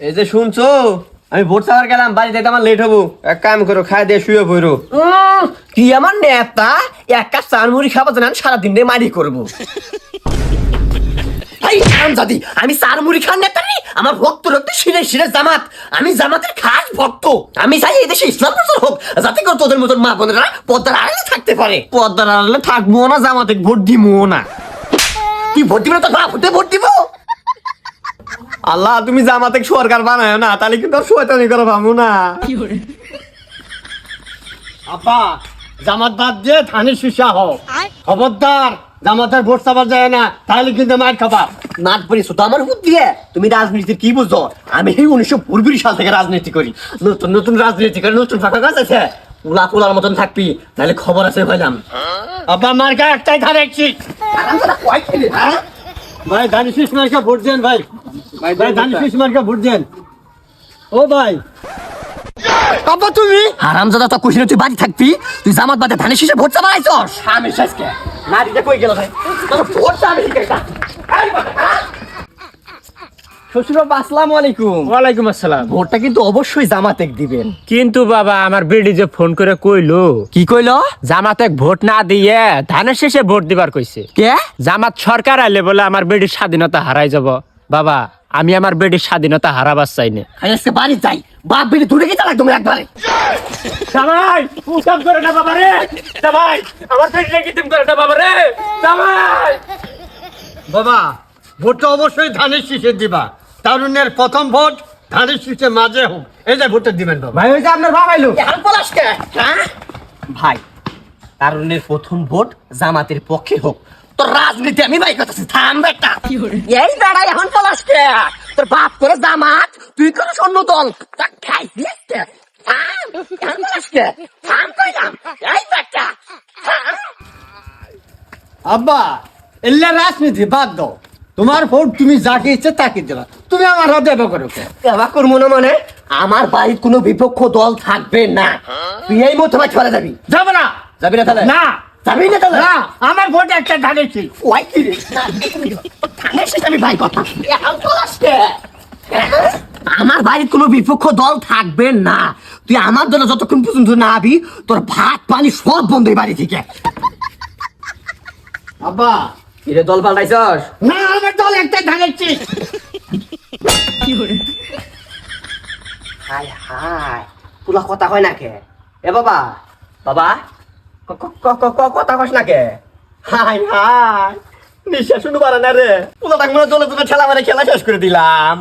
এই যে শুনছো? আমি ভোট চাওয়ার গেলাম বাড়ি যাইতে আমার লেট হব। এক কাম করো খাই দিয়ে শুয়ে পড়ো। কি আমার নেতা? এক কাপ চার মুড়ি খাবার জানেন সারাদিন রে মারি করব। আমি চার মুড়ি খান নেতা রে? আমার ভক্ত রক্ত শিরে শিরে জামাত। আমি জামাতের খাস ভক্ত। আমি চাই এই দেশে ইসলাম প্রচার হোক যাতে করে তোদের মতন মা বোনেরা পদ্মার আড়ালে থাকতে পারে। পদ্মার আড়ালে থাকব না জামাতে ভোট দিবো না। তুই ভোট দিবি না তোর বাপ ভোট দিব? আল্লাহ তুমি জামাতে সরকার বানায় না তাহলে কিন্তু আর শয়তানি করে পাবো না। আপা জামাত বাদ দিয়ে ধানের শীষা হও। খবরদার জামাতের ভোট চাবার যায় না তাহলে কিন্তু মার খাবা। নাট পরি শুধু আমার হুদ দিয়ে? তুমি রাজনীতির কি বুঝো? আমি এই উনিশশো পঁয়ত্রিশ সাল থেকে রাজনীতি করি। নতুন নতুন রাজনীতি করে নতুন ফাঁকা কাজ আছে। উলা পোলার মতন থাকবি নাহলে খবর আছে ভাইলাম আব্বা মার্কা একটাই ধানের শীষ ভাই ধানের শীষ মার্কা ভোট দেন ভাই। ভাই ধানের শীষ মার্কা ভোট দেন। ও ভাই। আব্বা তুমি? হারামজাদা তো কুশিনে তুই বাড়ি থাকবি? তুই জামাত বাদে ধানের শীষে ভোট চাবা আইছস আমি শেষকে না দিতে কই গেল ভাই? তোর ভোট চাবি শিখাইতা শ্বশুর আসসালামু আলাইকুম। ওয়ালাইকুম আসসালাম। ভোটটা কিন্তু অবশ্যই জামাতে দিবেন। কিন্তু বাবা আমার বেডি যে ফোন করে কইলো কি কইলো? জামাতে ভোট না দিয়ে ধানের শেষে ভোট দিবার কইছে। কে? জামাত সরকার আইলে বলে আমার বেডির স্বাধীনতা হারাই যাব। বাবা আমি আমার বেডির স্বাধীনতা হারাবার চাই না আমি আজকে বাড়ি যাই। বাপ বেরিয়ে দূরে গিয়ে চালাক তুমি একবারে? জামাই উসাম করে না বাবা রে। জামাই আমার কি তুমি করে না বাবা রে। জামাই। বাবা ভোটটা অবশ্যই ধানের শীষে দিবা। তারুণ্যের প্রথম ভোট ধানের শীষে মাঝে হোক। এই যে ভোটটা দিবেন বাবা। ভাই ওই যে আপনার বাবা আইলো এখন পলাশ কে? হ্যাঁ? ভাই তারুণের প্রথম ভোট জামাতের পক্ষে হোক। তোর রাজনীতি আমি বাই করতেছি থাম বেটা। এই দাঁড়াই এখন পলাশ কে? তোর বাপ করে জামাত তুই করে অন্য দল তা খাই দিয়েছে থাম পলাশ কে? থাম কইলাম এই বেটা। আব্বা এল্লা রাজনীতি বাদ দাও। তোমার ভোট তুমি যাকে ইচ্ছে তাকে দেবা তুমি আমার হাতে দেবা করো কে? দেওয়া করব না মানে? আমার বাড়ির কোনো বিপক্ষ দল থাকবে না। তুই এই মতো মাছ যাবি। যাব না। যাবি না তাহলে? না। যাবি না তাহলে? না আমার ভোট একটা কি রে? আমি ভাই কথা। এখন আমার বাড়ির কোনো বিপক্ষ দল থাকবে না। তুই আমার দলে যতক্ষণ পর্যন্ত না আবি তোর ভাত পানি সব বন্ধ এই বাড়ি থেকে। আব্বা দল পাল্টাইছস? না আমার দল একটা ধানের শীষ হাই হাই পুরা কথা হয় না কে? এ বাবা বাবা। কথা না কে? নিঃশ্বাস শুনু না রে। পুরা তাক মনে দলে তোকে ঠেলা খেলা শেষ করে দিলাম।